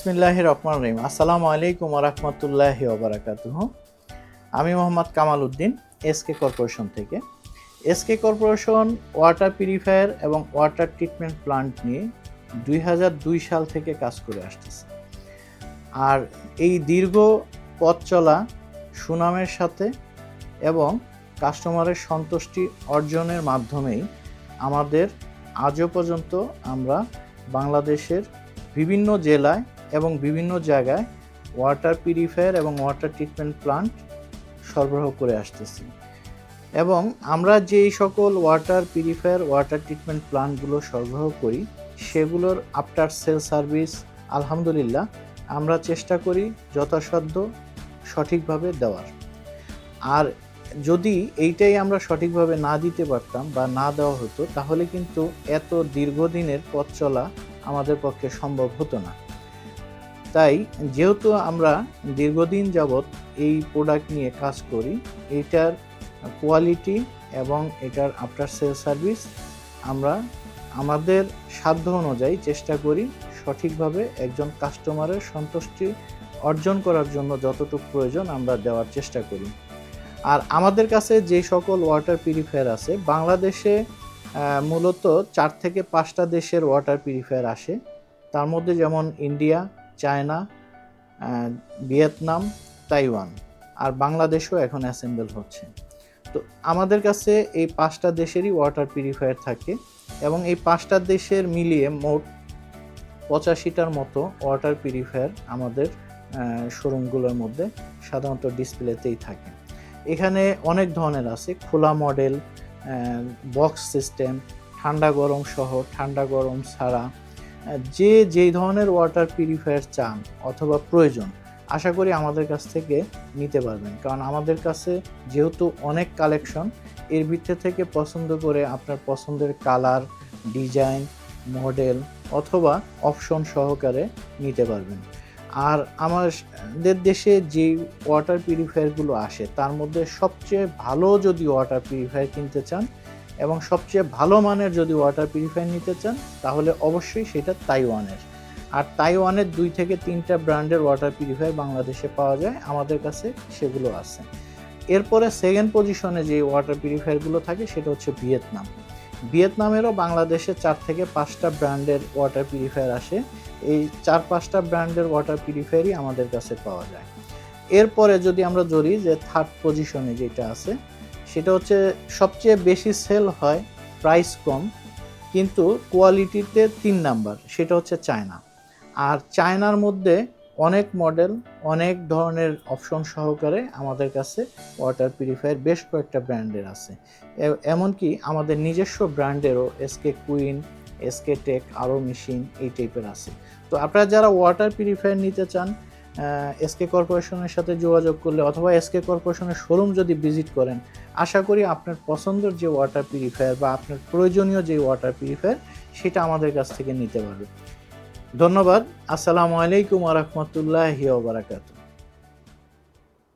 বিসমিল্লাহ রহমান রহিম আসসালামু আলাইকুম রহমতুল্লাহ ওবরাকাতুহ আমি মোহাম্মদ কামাল উদ্দিন এসকে কর্পোরেশন থেকে। এসকে কর্পোরেশন ওয়াটার পিউরিফায়ার এবং ওয়াটার ট্রিটমেন্ট প্লান্ট নিয়ে দুই সাল থেকে কাজ করে আসতেছে। আর এই দীর্ঘ পথ চলা, সুনামের সাথে এবং কাস্টমারের সন্তুষ্টি অর্জনের মাধ্যমেই আমাদের আজও পর্যন্ত আমরা বাংলাদেশের বিভিন্ন জেলায় এবং বিভিন্ন জায়গায় ওয়াটার পিউরিফায়ার এবং ওয়াটার ট্রিটমেন্ট প্লান্ট সরবরাহ করে আসতেছি। এবং আমরা যেই সকল ওয়াটার পিউরিফায়ার ওয়াটার ট্রিটমেন্ট প্লান্টগুলো সরবরাহ করি, সেগুলোর আফটার সেল সার্ভিস আলহামদুলিল্লাহ, আমরা চেষ্টা করি যথাসাধ্য সঠিকভাবে দেওয়ার। আর যদি এইটাই আমরা সঠিকভাবে না দিতে পারতাম বা না দেওয়া হতো, তাহলে কিন্তু এত দীর্ঘদিনের পথ চলা আমাদের পক্ষে সম্ভব হতো না। তাই যেহেতু আমরা দীর্ঘদিন যাবৎ এই প্রোডাক্ট নিয়ে কাজ করি, এটার কোয়ালিটি এবং এটার আফটার সেল সার্ভিস আমরা আমাদের সাধ্য অনুযায়ী চেষ্টা করি সঠিকভাবে একজন কাস্টমারের সন্তুষ্টি অর্জন করার জন্য যতটুকু প্রয়োজন আমরা দেওয়ার চেষ্টা করি। আর আমাদের কাছে যে সকল ওয়াটার পিউরিফায়ার আছে, বাংলাদেশে মূলত চার থেকে পাঁচটা দেশের ওয়াটার পিউরিফায়ার আসে। তার মধ্যে যেমন ইন্ডিয়া চায়না ভিয়েতনাম, তাইওয়ান আর বাংলাদেশও এখন অ্যাসেম্বল হচ্ছে। তো আমাদের কাছে এই পাঁচটা দেশেরই ওয়াটার পিউরিফায়ার থাকে এবং এই পাঁচটা দেশের মিলিয়ে মোট পঁচাশিটার মতো ওয়াটার পিউরিফায়ার আমাদের শোরুমগুলোর মধ্যে সাধারণত ডিসপ্লেতেই থাকে। এখানে অনেক ধরনের আছে, খোলা মডেল বক্স সিস্টেম ঠান্ডা গরম সহ, ঠান্ডা গরম ছাড়া যে যেই ধরনের ওয়াটার পিউরিফায়ার চান অথবা প্রয়োজন, আশা করি আমাদের কাছ থেকে নিতে পারবেন। কারণ আমাদের কাছে যেহেতু অনেক কালেকশন এর ভিতর থেকে পছন্দ করে আপনার পছন্দের কালার ডিজাইন মডেল অথবা অপশন সহকারে নিতে পারবেন। আর আমাদের দেশে যে ওয়াটার পিউরিফায়ারগুলো আসে, তার মধ্যে সবচেয়ে ভালো যদি ওয়াটার পিউরিফায়ার কিনতে চান এবং সবচেয়ে ভালো মানের যদি ওয়াটার পিউরিফায়ার নিতে চান, তাহলে অবশ্যই সেটা তাইওয়ানের। আর তাইওয়ানের দুই থেকে তিনটা ব্র্যান্ডের ওয়াটার পিউরিফায়ার বাংলাদেশে পাওয়া যায়, আমাদের কাছে সেগুলো আছে। এরপরে সেকেন্ড পজিশনে যে ওয়াটার পিউরিফায়ারগুলো থাকে, সেটা হচ্ছে ভিয়েতনাম। ভিয়েতনামেরও বাংলাদেশে চার থেকে পাঁচটা ব্র্যান্ডের ওয়াটার পিউরিফায়ার আসে। এই চার পাঁচটা ব্র্যান্ডের ওয়াটার পিউরিফায়ারই আমাদের কাছে পাওয়া যায়। এরপরে যদি আমরা ধরি যে থার্ড পজিশনে যেটা আছে সেটা হচ্ছে সবচেয়ে বেশি সেল হয় প্রাইস কম, কিন্তু কোয়ালিটিতে তিন নাম্বার সেটা হচ্ছে চায়না আর চায়নার মধ্যে অনেক মডেল অনেক ধরনের অপশন সহকারে আমাদের কাছে ওয়াটার পিউরিফায়ার বেশ কয়েকটা ব্র্যান্ডের আছে। এমনকি আমাদের নিজস্ব ব্র্যান্ডেরও এসকে কুইন এসকে টেক আরও মেশিন এই টাইপের আছে। তো আপনারা যারা ওয়াটার পিউরিফায়ার নিতে চান এসকে কর্পোরেশনের সাথে যোগাযোগ করলে অথবা এসকে কর্পোরেশনের শোরুম যদি ভিজিট করেন, আশা করি আপনার পছন্দের যে ওয়াটার পিউরিফায়ার বা আপনার প্রয়োজনীয় যে ওয়াটার পিউরিফায়ার সেটা আমাদের কাছ থেকে নিতে পারবে ধন্যবাদ। আসসালামু আলাইকুম রহমতুল্লাহি ওবরাকাতু